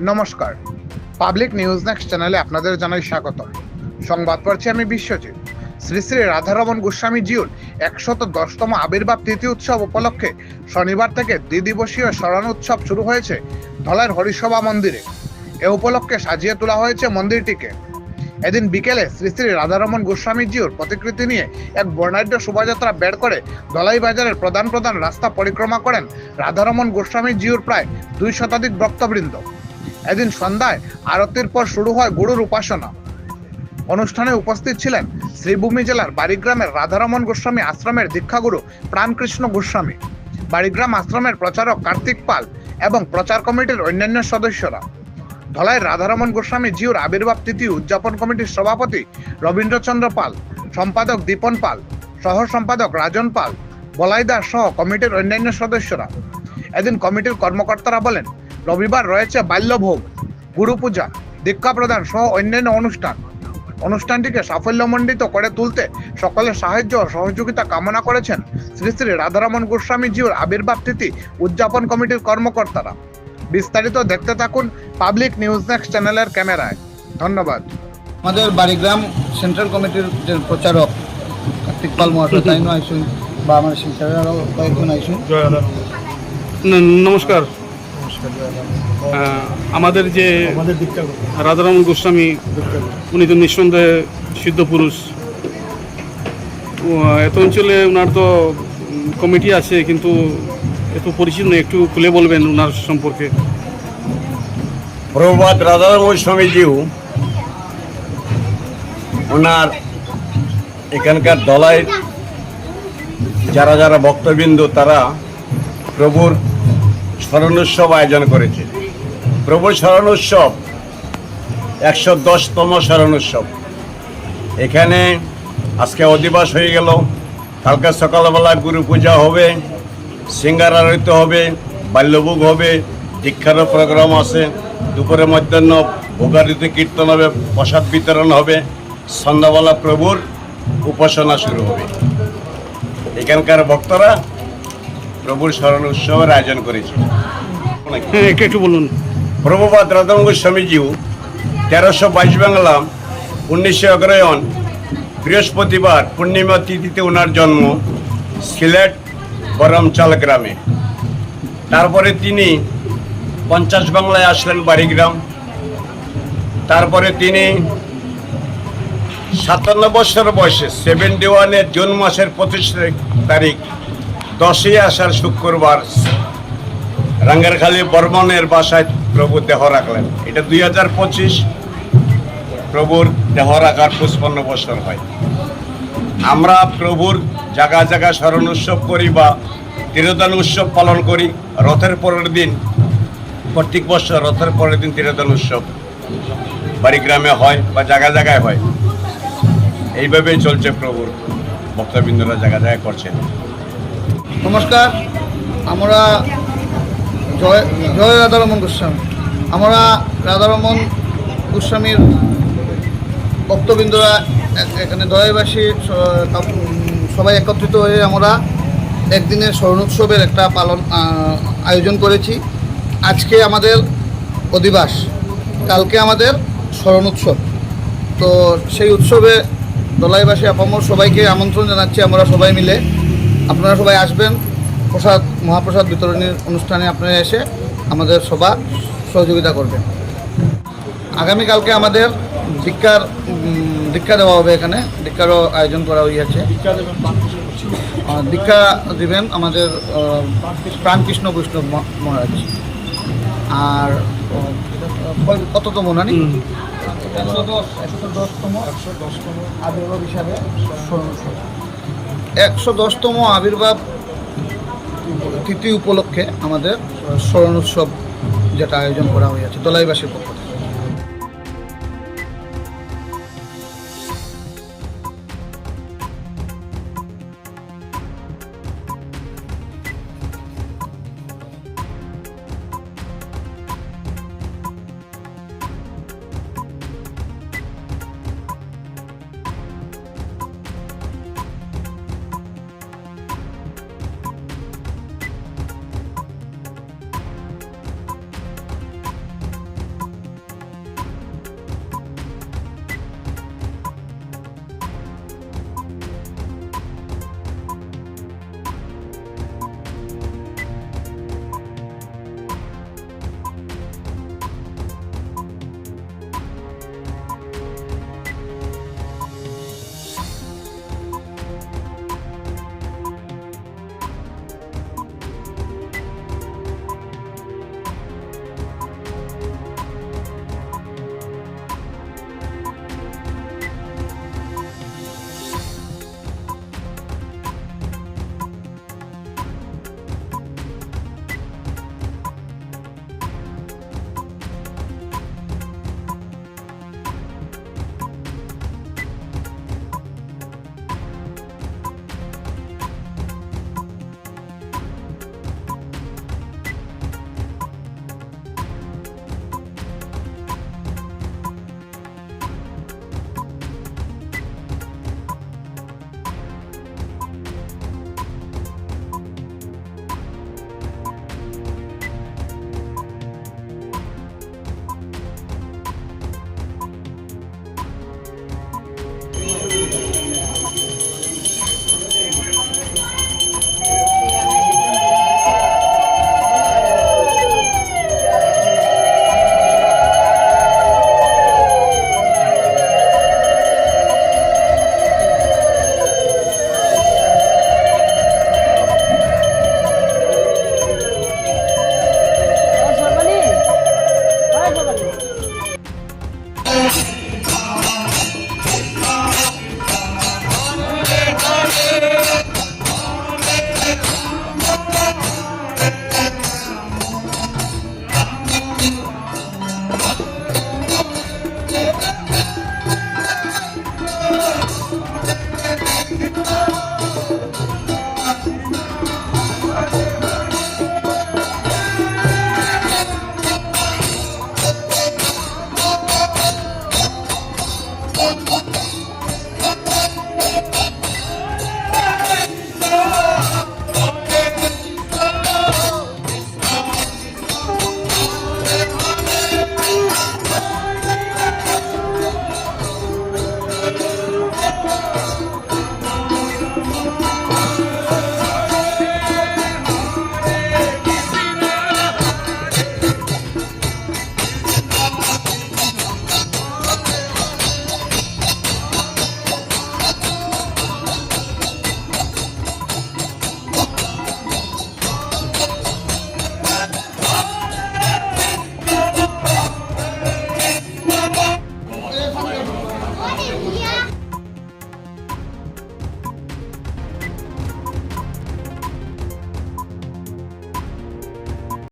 নমস্কার। Public news next চ্যানেলে আপনাদের জানাই স্বাগত সংবাদ পড়ছি আমি বিশ্বজিৎ। শ্রী শ্রী রাধারমন গোস্বামী জিউর একশত দশতম আবির্ভাব তিথি উৎসব উপলক্ষে শনিবার থেকে দ্বিদিবসীয় স্মরণ উৎসব শুরু হয়েছে ধলাইয়ের হরিসভা মন্দিরে। এ উপলক্ষে সাজিয়ে তোলা হয়েছে মন্দিরটিকে। এদিন বিকেলে শ্রী শ্রী রাধারমন গোস্বামী জিউর প্রতিকৃতি নিয়ে এক বর্ণাঢ্য শোভাযাত্রা বের করে দলাই বাজারের প্রধান প্রধান রাস্তা পরিক্রমা করেন রাধারমন গোস্বামী জিউর প্রায় দুই শতাধিক ভক্তবৃন্দ। এদিন সন্ধ্যায় আরতির পর শুরু হয় গুরুর উপাসনা। অনুষ্ঠানে উপস্থিত ছিলেন শ্রীভূমি জেলার বাড়িগ্রামের রাধারমন গোস্বামী আশ্রমের দীক্ষাগুরু প্রাণকৃষ্ণ গোস্বামী, বাড়িগ্রাম আশ্রমের প্রচারক কার্তিক পাল এবং প্রচার কমিটির অন্যান্য সদস্যরা। ধলাইয়ের রাধারমন গোস্বামী জিউর আবির্ভাব তিথি উদযাপন কমিটির সভাপতি রবীন্দ্রচন্দ্র পাল, সম্পাদক দীপন পাল সহ সম্পাদক রাজন পাল বলাই দাস সহ কমিটির অন্যান্য সদস্যরা। এদিন কমিটির কর্মকর্তারা বলেন রবিবার রয়েছে বাল্যভোগ গুরু পূজা দীক্ষা প্রদান সহ অন্যান্য অনুষ্ঠান। অনুষ্ঠানটিকে সাফল্যমণ্ডিত করে তুলতে সকলের সাহায্য ও সহযোগিতা কামনা করেছেন শ্রী শ্রী রাধারমন গোস্বামী জিউর আবির্ভাব তিথি উদযাপন কমিটির কর্মকর্তারা। বিস্তারিত দেখতে থাকুন পাবলিক নিউজ নেক্সট চ্যানেলের ক্যামেরায়। ধন্যবাদ। আমাদের বাড়িগ্রাম সেন্ট্রাল কমিটির যে প্রচারক কার্তিক পাল মহাশয় বা আমার আরও কয়েকজন আইসুন। নমস্কার। আমাদের যে আমাদের রাধারমন গোস্বামী উনি তো নিঃসন্দেহে সিদ্ধ পুরুষ। এত অঞ্চলে ওনার তো কমিটি আছে কিন্তু এত পরিচিত নয় একটু খুলে বলবেন ওনার সম্পর্কে। প্রভাত রাধারমণ স্বামীজিও ওনার এখানকার দলাই যারা যারা ভক্তবৃন্দ তারা প্রভুর স্মরণোৎসব আয়োজন করেছে। প্রভুর স্মরণোৎসব, একশো দশতম স্মরণোৎসব। এখানে আজকে অধিবাস হয়ে গেল। কালকে সকালবেলা গুরু পূজা হবে সিঙ্গার আরতি হবে, বাল্যভোগ হবে দীক্ষারও প্রোগ্রাম আছে দুপুরে মধ্যাহ্ন ভোগারতি কীর্তন হবে, প্রসাদ বিতরণ হবে, সন্ধ্যাবেলা প্রভুর উপাসনা শুরু হবে। এখানকার ভক্তরা প্রভুর স্মরণ উৎসবের আয়োজন করেছে। একটু বলুন। প্রভুপাদ রাধাঙ্গ স্বামীজিও তেরোশো বাইশ বাংলা উনিশশো অগ্রহায়ণ বৃহস্পতিবার পূর্ণিমা তিথিতে ওনার জন্ম সিলেট বরমচাল গ্রামে। তারপরে তিনি পঞ্চাশ বাংলায় আসলেন বাড়িগ্রাম। তারপরে তিনি সাতান্ন বছর বয়সে সেভেন্টি ওয়ানের জুন মাসের পঁচিশ তারিখ দশই আষাঢ় শুক্রবার রাঙ্গারখালী বর্মনের বাসায় প্রভু দেহ রাখলেন। এটা দুই হাজার পঁচিশ প্রভুর দেহ রাখার পুষ্পন্ন বছর হয়। আমরা প্রভুর জায়গা জায়গা স্মরণ উৎসব করি বা তিরোদান উৎসব পালন করি, রথের পরের দিন, প্রত্যেক বছর রথের পরের দিন তিরোদান উৎসব বাড়িগ্রামে হয় বা জায়গা জায়গায় হয়। এইভাবেই চলছে প্রভুর ভক্তবৃন্দরা জায়গা জায়গায় করছেন। নমস্কার। আমরা জয় জয় রাধারমন গোস্বামী। আমরা রাধারমন গোস্বামীর ভক্তবৃন্দরা এখানে দয়াবাসী সবাই একত্রিত হয়ে আমরা একদিনের স্মরণ উৎসবের একটা পালন আয়োজন করেছি। আজকে আমাদের অধিবাস, কালকে আমাদের স্মরণ উৎসব তো সেই উৎসবে দলাইবাসী আপামর সবাইকে আমন্ত্রণ জানাচ্ছি আমরা সবাই মিলে। আপনারা সবাই আসবেন। প্রসাদ মহাপ্রসাদ বিতরণীর অনুষ্ঠানে আপনারা এসে আমাদের সভা সহযোগিতা করবেন। আগামীকালকে আমাদের দীক্ষার দীক্ষা দেওয়া হবে এখানে। দীক্ষারও আয়োজন করা হইয়াছে দীক্ষা দিবেন আমাদের প্রাণকৃষ্ণ বৈষ্ণব মহারাজ। আর কততম নানি? একশো দশ একশো দশতম। একশো দশতম আবির্ভাব হিসাবে। একশো দশতম আবির্ভাব তিথি উপলক্ষে আমাদের স্মরণ উৎসব যেটা আয়োজন করা হয়েছে দলাইবাসীর পক্ষ থেকে।